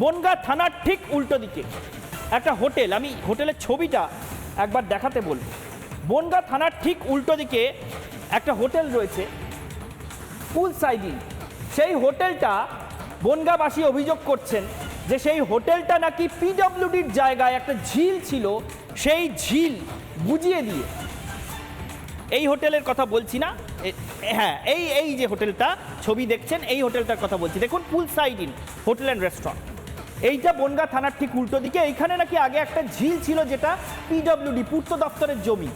বনগা থানার ঠিক উল্টো দিকে। একটা হোটেল, আমি হোটেলের ছবিটা একবার দেখাতে বলব। বনগা থানার ঠিক উল্টো দিকে একটা হোটেল রয়েছে পুল সাইডিং সেই হোটেলটা বনগাবাসী অভিযোগ করছেন যে সেই হোটেলটা নাকি পিডব্লিউডির জায়গায় একটা ঝিল ছিল, সেই ঝিল বুঝিয়ে দিয়ে। এই হোটেলের কথা বলছি না হ্যাঁ এই এই যে হোটেলটা, ছবি দেখছেন, এই হোটেলটার কথা বলছি। দেখুন pool side in hotel and restaurant. এইটা বনগা থানার ঠিক উল্টো দিকে। এইখানে নাকি আগে একটা ঝিল ছিল যেটা পিডব্লিউডি পূর্ত দপ্তরের জমি।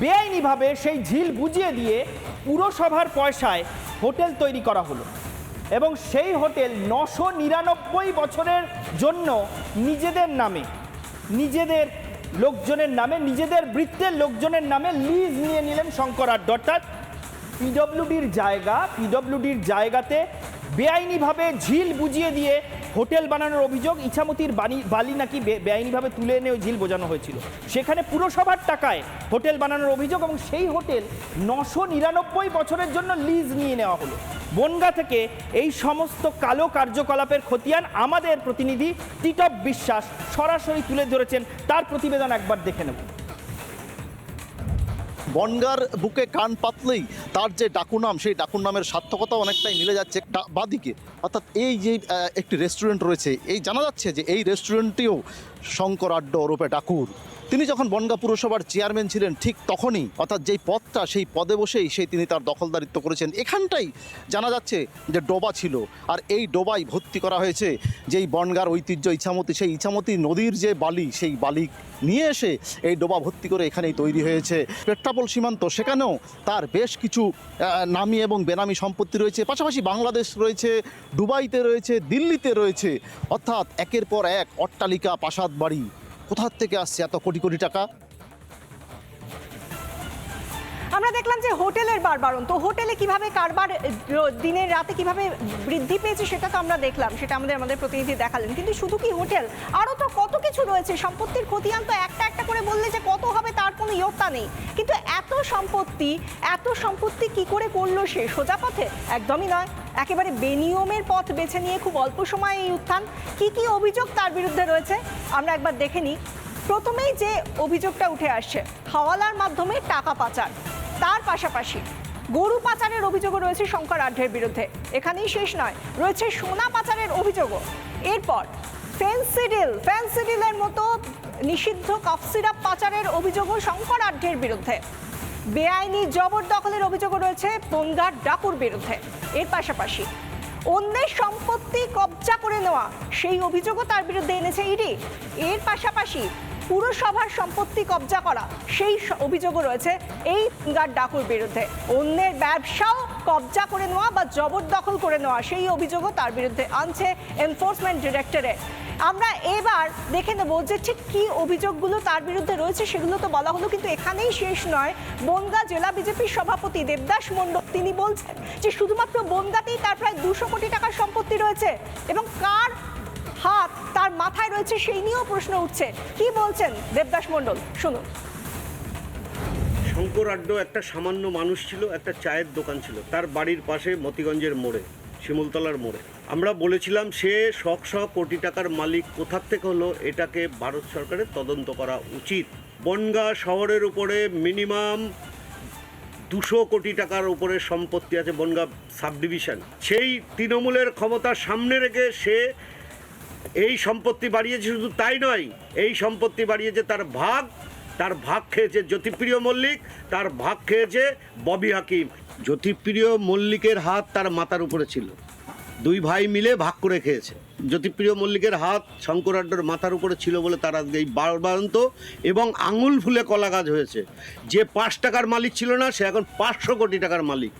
বেআইনিভাবে সেই ঝিল বুঝিয়ে দিয়ে পুরসভার পয়সায় হোটেল তৈরি করা হলো। এবং সেই হোটেল নশো নিরানব্বই বছরের জন্য নিজেদের নামে, নিজেদের লোকজনের নামে, নিজেদের বৃত্তের লোকজনের নামে লিজ নিয়ে নিলেন শঙ্কর আড্ড অর্থাৎ পিডব্লিউডির জায়গা পিডব্লিউডির জায়গাতে বেআইনিভাবে ঝিল বুঝিয়ে দিয়ে হোটেল বানানোর অভিযোগ ইছামতির বাণী বালি নাকি বেআইনিভাবে তুলে এনে ওই ঝিল বোঝানো হয়েছিল। সেখানে পুরসভার টাকায় হোটেল বানানোর অভিযোগ এবং সেই হোটেল নশো নিরানব্বই বছরের জন্য লিজ নিয়ে নেওয়া হলো। বনগা থেকে এই সমস্ত কালো কার্যকলাপের খতিয়ান আমাদের প্রতিনিধি টিটপ বিশ্বাস সরাসরি তুলে ধরেছেন। তার প্রতিবেদন একবার দেখে নেব। বনগার বুকে কান পাতলেই তার যে ডাকুনাম, সেই ডাকুনামের সার্থকতা অনেকটাই মিলে যাচ্ছে বাদিকে। অর্থাৎ এই যে একটি রেস্টুরেন্ট রয়েছে, এই জানা যাচ্ছে যে এই রেস্টুরেন্টটিও শঙ্কর আড্ড ওরূপে ডাকুর। তিনি যখন বনগা পুরসভার চেয়ারম্যান ছিলেন, ঠিক তখনই, অর্থাৎ যেই পদটা, সেই পদে বসেই সেই তিনি তার দখলদারিত্ব করেছেন। এখানটাই জানা যাচ্ছে যে ডোবা ছিল। আর এই ডোবাই ভর্তি করা হয়েছে যেই বনগার ঐতিহ্য ইছামতি, সেই ইছামতি নদীর যে বালি, সেই বালি নিয়ে এসে এই ডোবা ভর্তি করে এখানেই তৈরি হয়েছে। পেট্রাপোল সীমান্ত, সেখানেও তার বেশ কিছু নামি এবং বেনামি সম্পত্তি রয়েছে। পাশাপাশি বাংলাদেশ রয়েছে, দুবাইতে রয়েছে, দিল্লিতে রয়েছে। অর্থাৎ একের পর এক অট্টালিকা, প্রাসাদ বাড়ি? কোথার থেকে আসছে এত কোটি কোটি টাকা? আমরা দেখলাম যে হোটেলের বারবারন তো হোটেলে কীভাবে কারবার দিনের রাতে কীভাবে বৃদ্ধি পেয়েছে সেটা তো আমরা দেখলাম। সেটা আমাদের আমাদের প্রতিনিধি দেখালেন। কিন্তু শুধু কি হোটেল? আরও তো কত কিছু রয়েছে। সম্পত্তির খতিয়ান তো একটা একটা করে বললে যে কত হবে তার কোনো ইয়ত্তা নেই। কিন্তু এত সম্পত্তি এত সম্পত্তি কি করে করল সে? সোজা পথে? একদমই নয়। একেবারে বেনিয়মের পথ বেছে নিয়ে খুব অল্প সময়ে এই উত্থান। কি কি অভিযোগ তার বিরুদ্ধে রয়েছে, আমরা একবার দেখে নিই। প্রথমেই যে অভিযোগটা উঠে আসছে, হাওয়ালার মাধ্যমে টাকা পাচার। তার পাশাপাশি গরু পাচারের অভিযোগও রয়েছে শঙ্কর আঢ্যের বিরুদ্ধে। এখানেই শেষ নয়, রয়েছে সোনা পাচারের অভিযোগও। এরপর ফেন্সিডিল ফেন্সিডিলের মতো নিষিদ্ধ কফ সিরাপ পাচারের অভিযোগও শঙ্কর আঢ্যের বিরুদ্ধে। বেআইনি জবরদখলের অভিযোগও রয়েছে বনগার ডাকুর বিরুদ্ধে। এর পাশাপাশি অন্যের সম্পত্তি কবজা করে নেওয়া, সেই অভিযোগও তার বিরুদ্ধে এনেছে ইডি। এর পাশাপাশি পুরসভার সম্পত্তি কবজা করা, সেই অভিযোগও রয়েছে এই গার ডাকুর বিরুদ্ধে। অন্যের ব্যবসাও কবজা করে নেওয়া বা জবরদখল করে নেওয়া, সেই অভিযোগও তার বিরুদ্ধে আনছে এনফোর্সমেন্ট ডিরেক্টরেট আমরা এবার দেখে নেব যে ঠিক কি অভিযোগগুলো তার বিরুদ্ধে রয়েছে, সেগুলো তো বলা হলো কিন্তু এখানেই শেষ নয়। বনগা জেলা বিজেপির সভাপতি দেবদাস মণ্ডল, তিনি বলছেন যে শুধুমাত্র বনগাতেই তার প্রায় দুশো কোটি টাকার সম্পত্তি রয়েছে এবং কার হাত তার মাথায় রয়েছে সেই নিয়েও প্রশ্ন উঠছে। কি বলছেন দেবদাস মণ্ডল? শুনুন। শঙ্কর আড্ড একটা সামান্য মানুষ ছিল, একটা চায়ের দোকান ছিল, তার বাড়ির পাশে মতিগঞ্জের মোড়ে। শিমুলতলার মোড়ে। আমরা বলেছিলাম, সে শখ কোটি টাকার মালিক কোথার থেকে হলো? এটাকে ভারত সরকারের তদন্ত করা উচিত। বনগা শহরের উপরে মিনিমাম দুশো কোটি টাকার উপরে সম্পত্তি আছে বনগা সাব ডিভিশন সেই তৃণমূলের ক্ষমতার সামনে রেখে সে এই সম্পত্তি বাড়িয়েছে শুধু তাই নয়, এই সম্পত্তি বাড়িয়েছে তার ভাগ তার ভাগ খেয়েছে জ্যোতিপ্রিয় মল্লিক, তার ভাগ খেয়েছে ববি হাকিম। জ্যোতিপ্রিয় মল্লিকের হাত তার মাথার উপরে ছিল। দুই ভাই মিলে ভাগ করে খেয়েছে। জ্যোতিপ্রিয় মল্লিকের হাত শঙ্করাড্ডর মাথার উপরে ছিল বলে তার আজকে এই বারবারন্ত এবং আঙুল ফুলে কলা গাছ হয়েছে। যে পাঁচ টাকার মালিক ছিল না, সে এখন পাঁচশো কোটি টাকার মালিক।